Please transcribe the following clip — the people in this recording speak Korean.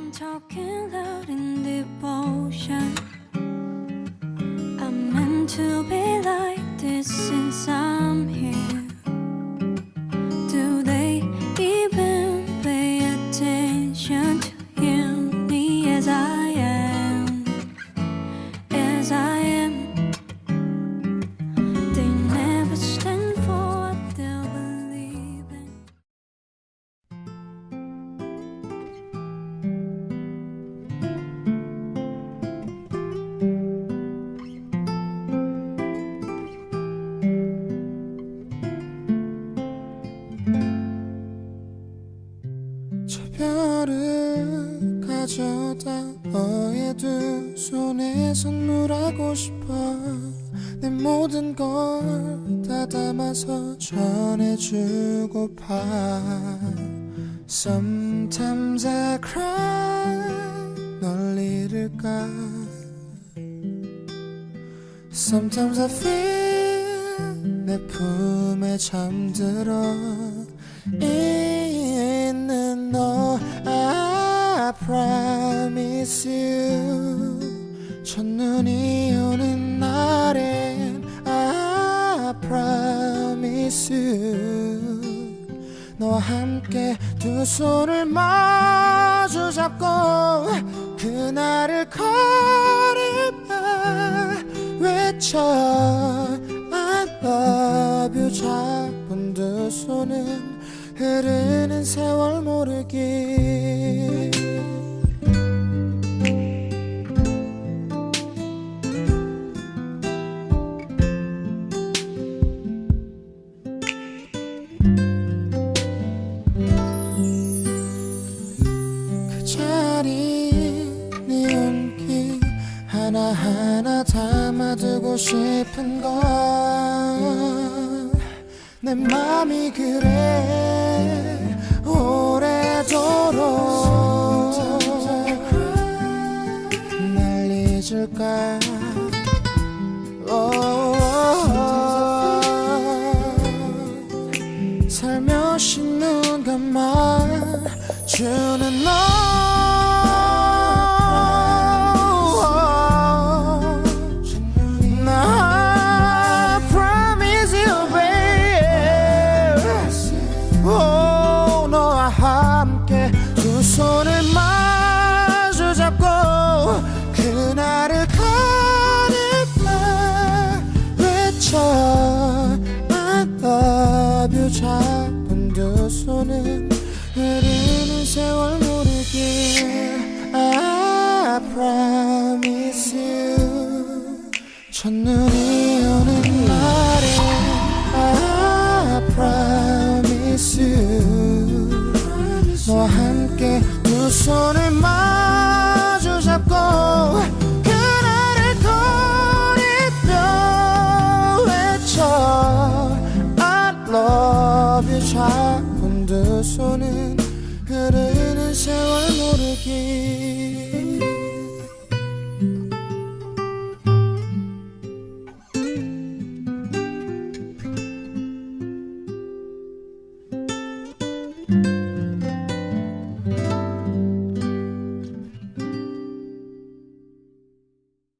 I'm talking loud in devotion. I'm meant to be like this since I'm 저 별을 가져다 너의 두 손에 선물하고 싶어. 내 모든 걸 다 담아서 전해주고파. Sometimes I cry. 널 잃을까? Sometimes I feel 내 품에 잠들어 첫눈이 오는 날엔 I promise you. 너와 함께 두 손을 마주 잡고 그날을 걸으며 외쳐 I love you. 잡은 두 손은 흐르는 세월 모르기 그 자리 네 온기 하나하나 담아두고 싶은 걸내 맘이 그래 오래도록 날 잊을까 I love you 잡은 두 손은 흐르는 세월 모르길 I promise you. 첫눈이 오는 날에 I promise you. 너와 함께 두 손을 마주 잡고